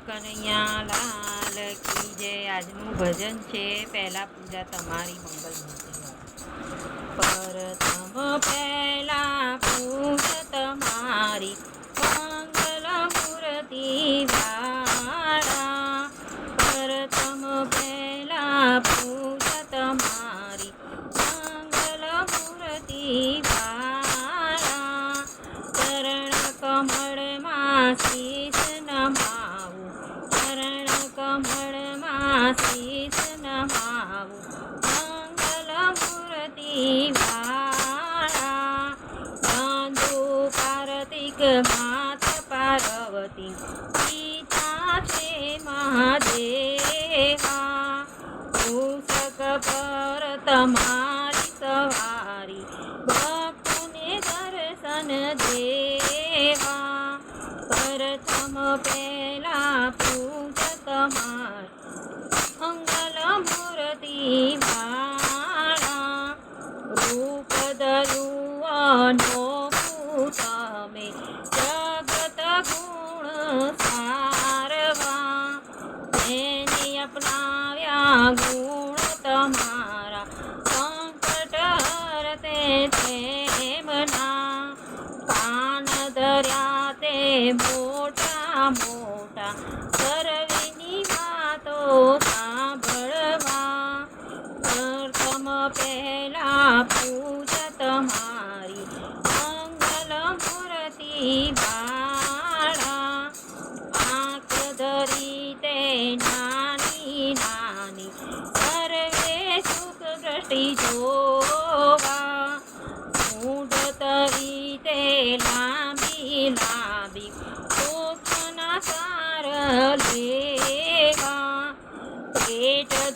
કનૈયા લાલ કી જય આજનું ભજન છે, પહેલા પૂજા તમારી મંગલ પ્રથમ પહેલા પૂજા તમારી માત પાર્વતી, પિતા છે મહાદેવા. મૂષક પર તમારી સવારી, ભક્તને દર્શન દેવા. પ્રથમ પહેલા પૂજ તમાર મંગલ મૂર્તિ વાળા રૂપ ધરું અનોખું તમે કાન ધર્યા તે મોટા મોટા સર્વની વાતો સાંભળવા. પ્રથમ પહેલા પૂજ તમારી મંગલ મૂર્તિ વાળા આંખ ધરી નાની નાની સર્વે સુખ દ્રષ્ટિ જોવા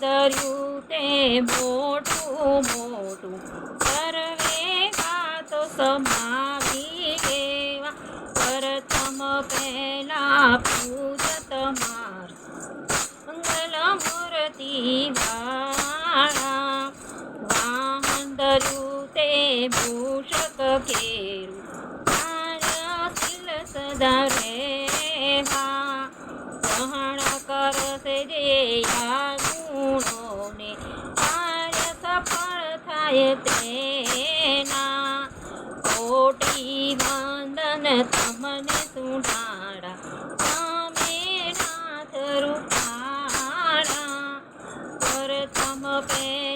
ધર્યું તે મોટું મોટું સર્વે વાતો સમાવી દેવા પ્રથમ પહેલા પૂજ તમાર મંગલ મૂર્તિ વાળા. વાહન ધર્યું તે ભૂષક કેરું સદા રેવા ગ્રહણ કરશે જે થાય તેના. કોટી વંદન તમને સુનાડા તમે નાથ રૂપાળા. પ્રથમ પહેલા પૂજ